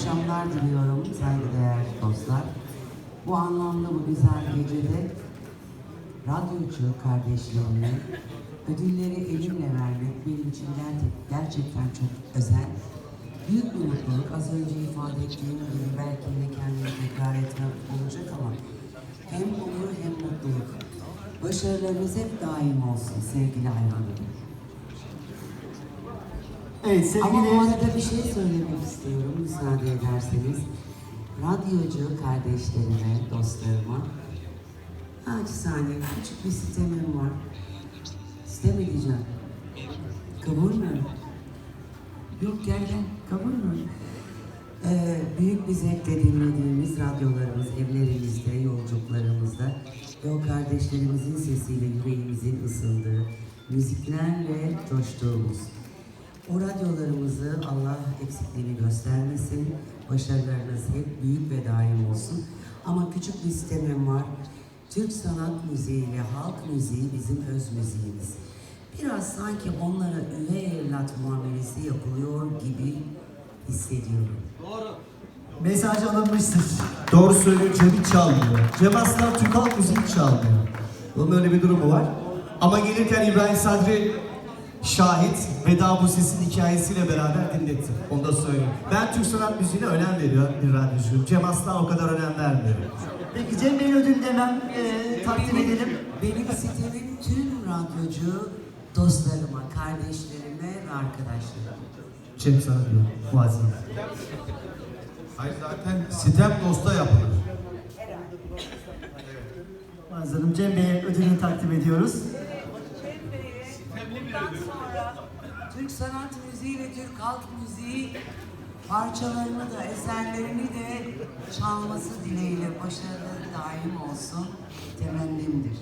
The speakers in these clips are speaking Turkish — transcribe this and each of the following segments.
akşamlar diliyorum saygıdeğer dostlar. Bu anlamda bu güzel gecede radyocu kardeşlerime ödülleri elimle vermek benim için ger- gerçekten çok özel. Büyük bir mutluluk. Az önce ifade ettiğim gibi belki yine kendimi tekrar etmem olacak ama hem onur hem mutluluk. Başarılarınız hep daim olsun sevgili hayranlarım. Evet Ama bu sevgili arada bir şey Radyocu kardeşlerime, dostlarıma naçizane küçük bir sitemim var. Sitem edeceğim. Kabul mü? Yok gel gel, kabul mü? Ee, büyük bir zevkle dinlediğimiz radyolarımız, evlerimizde, yolculuklarımızda ve o kardeşlerimizin sesiyle yüreğimizin ısındığı, müziklerle coştuğumuz, o radyolarımızı Allah eksikliğini göstermesin. Başarılarınız hep büyük ve daim olsun. Ama küçük bir sistemim var. Türk sanat müziği ile halk müziği bizim öz müziğimiz. Biraz sanki onlara üvey evlat muamelesi yapılıyor gibi hissediyorum. mesaj alınmıştır. Doğru söylüyor Cem hiç çalmıyor. Cem Aslan Türk Halk Müziği çalmıyor. Onun öyle bir durumu var. Ama gelirken İbrahim Sadri şahit veda bu sesin hikayesiyle beraber dinletti. Onu da söyleyeyim. Ben Türk sanat müziğine önem veriyor bir radyocuyum. Cem Aslan o kadar önem vermiyor. Peki Cem Bey'in ödülünü hemen e, takdim edelim. Benim sitemim tüm radyocu dostlarıma, kardeşlerime ve arkadaşlarıma. Cem sana diyor. Muazzam. Hayır zaten sitem dosta yapılır. Muazzam Cem Bey'e ödülünü takdim ediyoruz. Bundan sonra Türk sanat müziği ve Türk halk müziği parçalarını da eserlerini de çalması dileğiyle başarıları daim olsun temennimdir.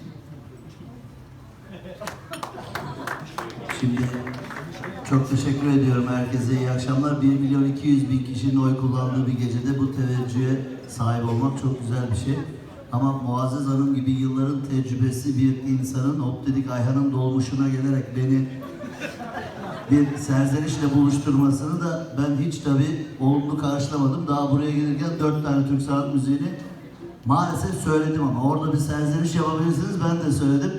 Şimdi çok teşekkür ediyorum herkese. İyi akşamlar. 1 milyon 200 bin kişinin oy kullandığı bir gecede bu teveccühe sahip olmak çok güzel bir şey. Ama Muazzez Hanım gibi yılların tecrübesi bir insanın Optedik Ayhan'ın dolmuşuna gelerek beni bir serzenişle buluşturmasını da ben hiç tabii olumlu karşılamadım. Daha buraya gelirken dört tane Türk sanat müziğini maalesef söyledim ama orada bir serzeniş yapabilirsiniz ben de söyledim.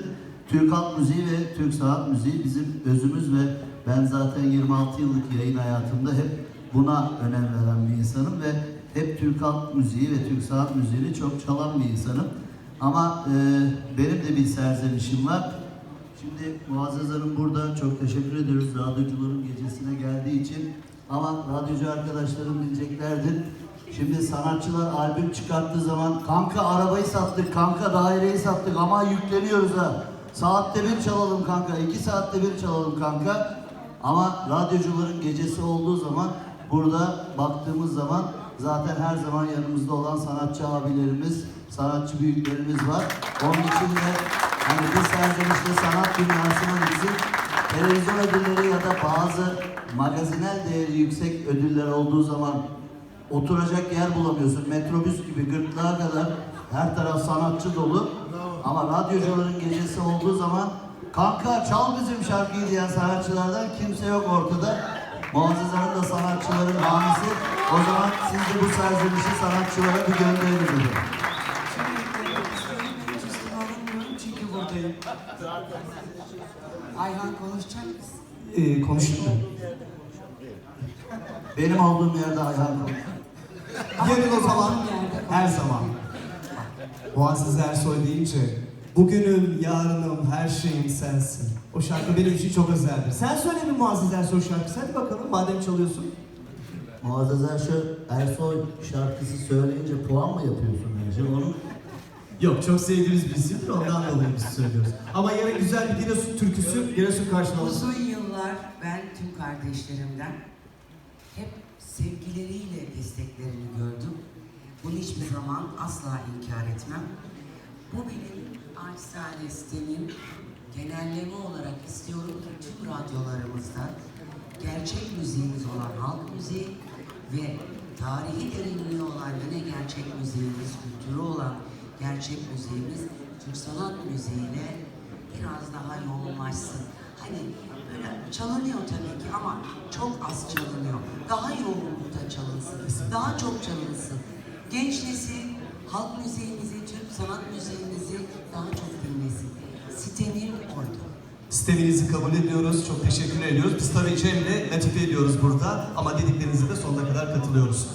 Türk halk müziği ve Türk sanat müziği bizim özümüz ve ben zaten 26 yıllık yayın hayatımda hep buna önem veren bir insanım ve hep Türk halk müziği ve Türk sanat müziğini çok çalan bir insanım. Ama e, benim de bir serzenişim var. Şimdi Muazzez Hanım burada çok teşekkür ediyoruz radyocuların gecesine geldiği için. Ama radyocu arkadaşlarım diyeceklerdir. Şimdi sanatçılar albüm çıkarttığı zaman kanka arabayı sattık, kanka daireyi sattık ama yükleniyoruz ha. Saatte bir çalalım kanka, iki saatte bir çalalım kanka. Ama radyocuların gecesi olduğu zaman burada baktığımız zaman zaten her zaman yanımızda olan sanatçı abilerimiz, sanatçı büyüklerimiz var. Onun için de hani bir serzenişte sanat dünyasının bizim televizyon ödülleri ya da bazı magazinel değeri yüksek ödüller olduğu zaman oturacak yer bulamıyorsun. Metrobüs gibi gırtlağa kadar her taraf sanatçı dolu. Ama radyocuların gecesi olduğu zaman kanka çal bizim şarkıyı diyen sanatçılardan kimse yok ortada. Muazzez da sanatçıların hamisi. O zaman bu serzenişi sanatçılara bir gönderin alınmıyorum çünkü buradayım. Ayhan konuşacak mısın? Ee, konuştuk mu? Benim olduğum yerde Ayhan konuş. Yarın o zaman her zaman. Muazzez Ersoy deyince bugünüm, yarınım, her şeyim sensin. O şarkı benim için çok özeldir. Sen söyle bir Muazzez Ersoy şarkısı hadi bakalım madem çalıyorsun. Muazzez Ersoy, Ersoy şarkısı söyleyince puan mı yapıyorsun bence? Onu Yok çok sevdiğimiz bir isimdir ondan dolayı biz söylüyoruz. Ama yarın güzel bir Giresun türküsü, Giresun karşılaması. Uzun yıllar ben tüm kardeşlerimden hep sevgileriyle desteklerini gördüm. Bunu hiçbir zaman asla inkar etmem. Bu benim acizane istemim. Genelleme olarak istiyorum ki tüm radyolarımızda gerçek müziğimiz olan halk müziği ve tarihi derinliği olan yine gerçek müziğimiz, kültürü olan gerçek müziğimiz Türk sanat müziğiyle biraz daha yoğunlaşsın. Hani böyle çalınıyor tabii ki ama çok az çalınıyor. Daha yoğunlukta çalınsın. Daha çok çalınsın. Genç halk müziğimizi, Türk sanat müziğimizi daha çok dinlesin. Sitemim orada. Sisteminizi kabul ediyoruz. Çok teşekkür ediyoruz. Biz tabii Cem'le latife ediyoruz burada. Ama dediklerinize de sonuna kadar katılıyoruz.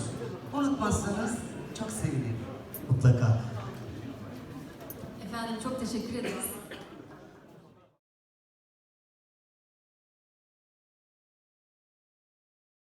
Unutmazsanız çok sevinirim. Mutlaka. Efendim çok teşekkür ederiz.